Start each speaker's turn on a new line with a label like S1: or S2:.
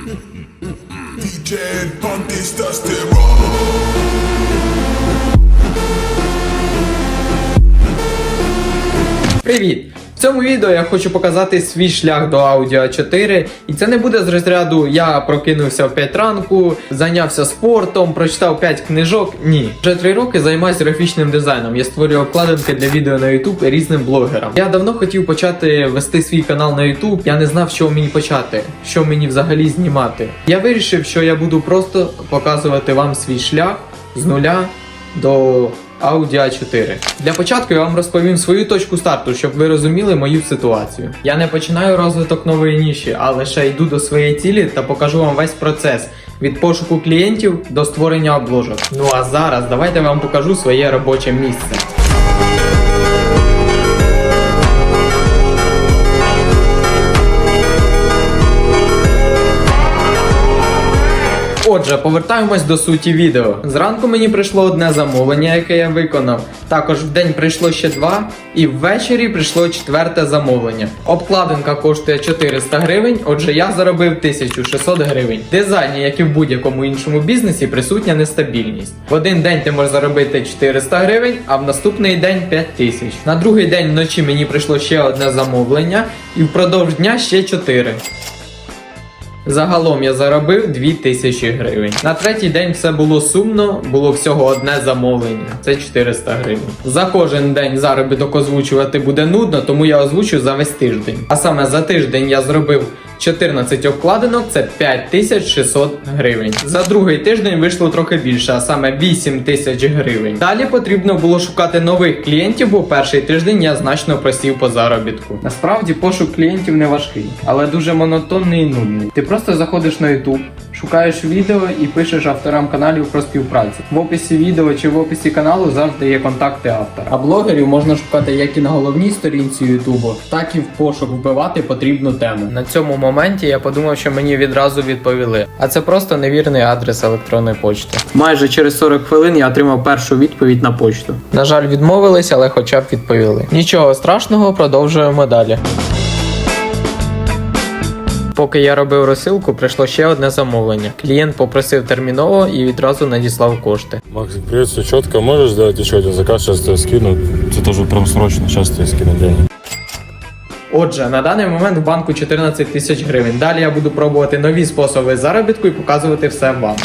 S1: DJ Pantis testosterone.
S2: Привіт! Цьому відео я хочу показати свій шлях до Audi 4 і це не буде з розряду я прокинувся в 5 ранку, зайнявся спортом, прочитав 5 книжок. Ні. Вже 3 роки займаюся графічним дизайном. Я створюю обкладинки для відео на YouTube різним блогерам. Я давно хотів почати вести свій канал на YouTube. Я не знав, чого мені почати, що мені взагалі знімати. Я вирішив, що я буду просто показувати вам свій шлях з нуля до Audi A4. Для початку я вам розповім свою точку старту, щоб ви розуміли мою ситуацію. Я не починаю розвиток нової ніші, а лише йду до своєї цілі та покажу вам весь процес. Від пошуку клієнтів до створення обложок. Ну а зараз давайте я вам покажу своє робоче місце. Отже, повертаємось до суті відео. Зранку мені прийшло одне замовлення, яке я виконав. Також в день прийшло ще два, і ввечері прийшло четверте замовлення. Обкладинка коштує 400 гривень, отже, я заробив 1600 гривень. В дизайні, як і в будь-якому іншому бізнесі, присутня нестабільність. В один день ти можеш заробити 400 гривень, а в наступний день 5000. На другий день вночі мені прийшло ще одне замовлення, і впродовж дня ще 4. Загалом я заробив 2000 гривень. На третій день все було сумно, було всього одне замовлення. Це 400 гривень. За кожен день заробіток озвучувати буде нудно, тому я озвучу за весь тиждень. А саме за тиждень я зробив 14 обкладинок, це 5600 гривень. За другий тиждень вийшло трохи більше, а саме 8 тисяч гривень. Далі потрібно було шукати нових клієнтів, бо перший тиждень я значно просів по заробітку. Насправді пошук клієнтів не важкий, але дуже монотонний і нудний. Ти просто заходиш на YouTube, шукаєш відео і пишеш авторам каналів про співпрацю. В описі відео чи в описі каналу завжди є контакти автора. А блогерів можна шукати як і на головній сторінці Ютубу, так і в пошук вбивати потрібну тему. На цьому моменті я подумав, що мені відразу відповіли. А це просто невірний адрес електронної почти. Майже через 40 хвилин я отримав першу відповідь на почту. На жаль, відмовились, але хоча б відповіли. Нічого страшного, продовжуємо далі. Поки я робив розсилку, прийшло ще одне замовлення. Клієнт попросив терміново і відразу надіслав кошти.
S3: Макс, привіт, все чітко, можеш сделать ще один заказ? зараз тебе скину. Це теж прям срочно. зараз тебе скину деньги.
S2: Отже, на даний момент в банку 14 тисяч гривень. Далі я буду пробувати нові способи заробітку і показувати все вам.